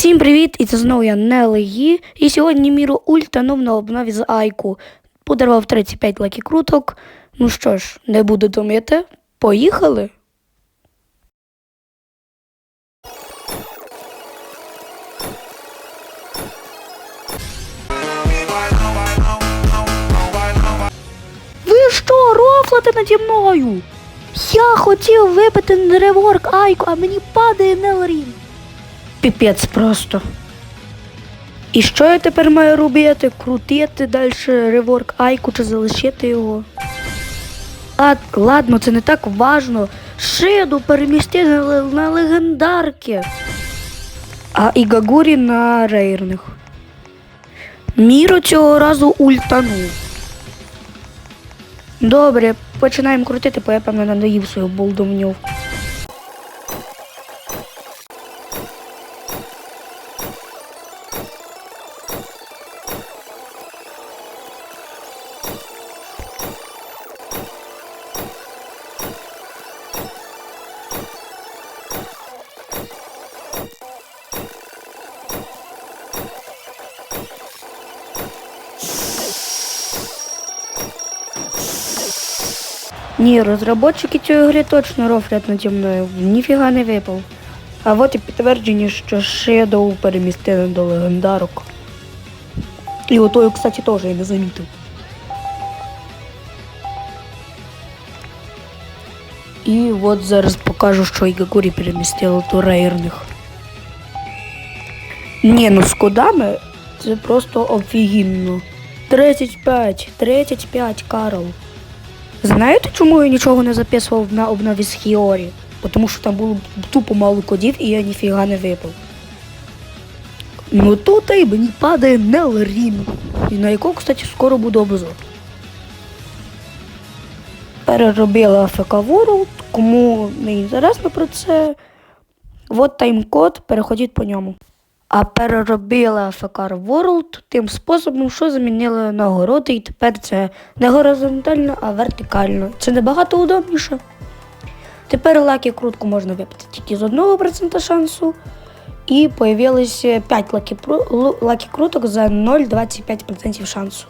Всім привіт! І це знову я Нелегі. І сьогодні Міру ультанув на обнові з Айку. Подарував 35 лакі круток. Ну що ж, не буду думати. Поїхали! Ви що, рофлите наді мною? Я хотів випити реворк Айку, а мені падає Нелрін. Піпець просто. І що я тепер маю робити? Крутити далі реворк Айку чи залишити його? А, ладно, це не так важно. Шиду перемістити на, легендарки. А Ігагурі на рейерних. Міро цього разу ультанув. Добре, починаємо крутити, бо я певно надоїв свою болдовню. Ні, розробники цієї гри точно рофлять наді мною. Ніфіга не випав. А от і підтвердження, що Shadow перемістили до легендарок. І отою, кстати, теж я не замітив. І от зараз покажу, що Ігагурі перемістили до рейерних. Ні, ну з кодами це просто офігінно. 35, 35, Карл. Знаєте, чому я нічого не записував на обнові з Хіорі? Тому що там було тупо мало кодів і я ніфіга не випав. Ну тут і мені падає Нелрін, на якого, кстати, скоро буде обзор. Переробила АФК World, кому не інтересно про це. От тайм-код, переходіть по ньому. А переробила АФК World тим способом, що замінили нагороди, і тепер це не горизонтально, а вертикально. Це набагато удобніше. Тепер лакі крутку можна випити тільки з 1% шансу. І появилося 5 лакі, лакі круток за 0,25% шансу.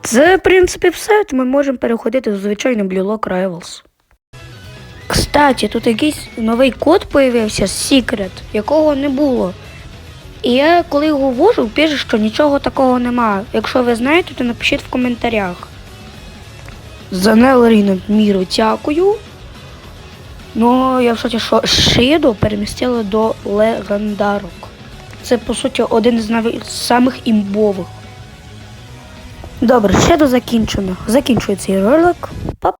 Це, в принципі, все. Ми можемо переходити до звичайного Blue Lock Rivals. Кстати, тут якийсь новий код появився Secret, якого не було. І я коли його ввожу, пише, що нічого такого нема. Якщо ви знаєте, то напишіть в коментарях. За Нелріном міру дякую. Ну, я в шоці, що Шиду перемістили до легендарок. Це, по суті, один з самих імбових. Добре, Шиду закінчено. Закінчує цей ролик. Па